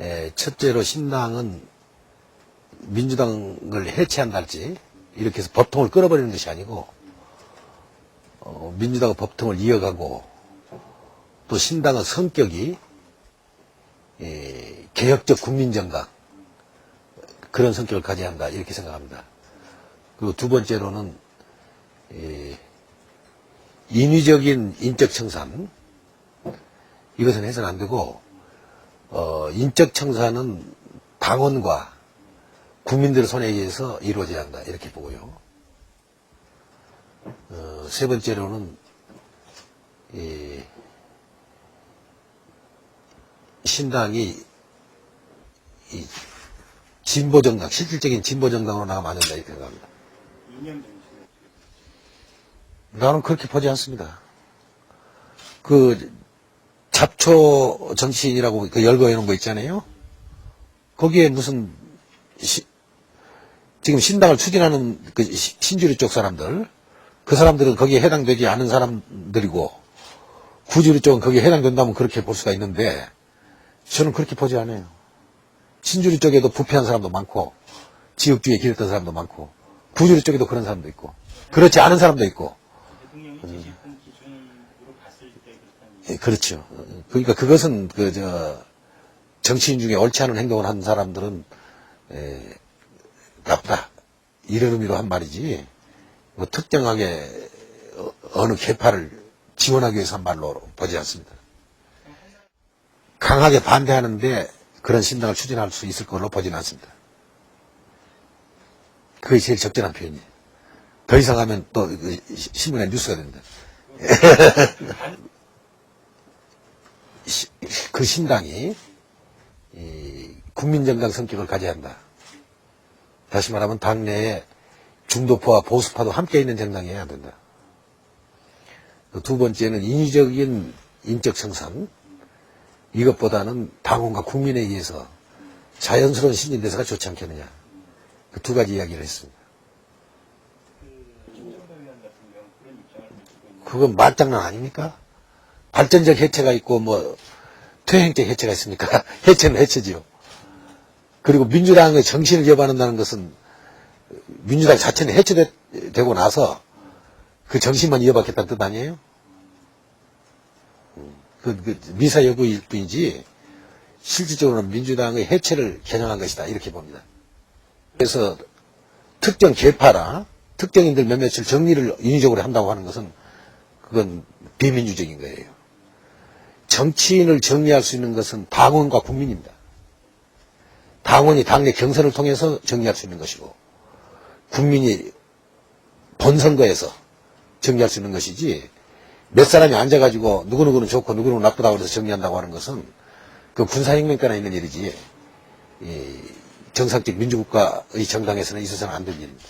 에, 첫째로 신당은 민주당을 해체한달지 이렇게 해서 법통을 끌어버리는 것이 아니고 어, 민주당의 법통을 이어가고 또 신당의 성격이 에, 개혁적 국민정당 그런 성격을 가져야 한다 이렇게 생각합니다. 그리고 두 번째로는 에, 인위적인 인적 청산 이것은 해서는 안 되고 어, 인적 청산은 당원과 국민들 손에 의해서 이루어져야 한다 이렇게 보고요. 어, 세 번째로는 이 신당이 이 진보 정당, 실질적인 진보 정당으로 나가면 안 된다 이렇게 생각합니다. 나는 그렇게 보지 않습니다. 그 잡초 정치인이라고 그 열거해 놓은 거 있잖아요. 거기에 무슨 시- 지금 신당을 추진하는 그 시- 신주리 쪽 사람들 그 사람들은 거기에 해당되지 않은 사람들이고 구주리 쪽은 거기에 해당된다면 그렇게 볼 수가 있는데 저는 그렇게 보지 않아요. 신주리 쪽에도 부패한 사람도 많고 지역주의에 기렸던 사람도 많고 구주리 쪽에도 그런 사람도 있고 그렇지 않은 사람도 있고 대통령이 제시했던 기준으로 봤을 때 그렇다는 예, 그렇죠. 어, 그러니까 그것은 그 저 정치인 중에 옳지 않은 행동을 한 사람들은 에, 나쁘다 이런 의미로 한 말이지 뭐 특정하게 어, 어느 계파를 지원하기 위해서 한 말로 보지 않습니다. 강하게 반대하는데 그런 신당을 추진할 수 있을 걸로 보지는 않습니다. 그게 제일 적절한 표현이에요. 더 이상 하면 또그 신문에 뉴스가 됩니다. 시- 그 신당이 이 국민정당 성격을 가져야 한다. 다시 말하면 당내에 중도파와 보수파도 함께 있는 정당이어야 된다. 그두 번째는 인위적인 인적 청산 이것보다는 당원과 국민에 의해서 자연스러운 신진대사가 좋지 않겠느냐. 그 두 가지 이야기를 했습니다. 그건 말장난 아닙니까? 발전적 해체가 있고 뭐 퇴행적 해체가 있습니까? 해체는 해체지요. 그리고 민주당의 정신을 이어받는다는 것은 민주당 자체는 해체되고 나서 그 정신만 이어받겠다는 뜻 아니에요? 음, 그, 그 미사 여구일 뿐이지 실질적으로는 민주당의 해체를 겨냥한 것이다 이렇게 봅니다. 그래서 특정 계파나 특정인들 몇몇을 정리를 인위적으로 한다고 하는 것은 그건 비민주적인 거예요. 정치인을 정리할 수 있는 것은 당원과 국민입니다. 당원이 당내 경선을 통해서 정리할 수 있는 것이고 국민이 본선거에서 정리할 수 있는 것이지 몇 사람이 앉아가지고 누구누구는 좋고 누구누구는 나쁘다고 해서 정리한다고 하는 것은 그 군사혁명 때나 있는 일이지 이 정상적 민주국가의 정당에서는 있어서는 안 될 일입니다.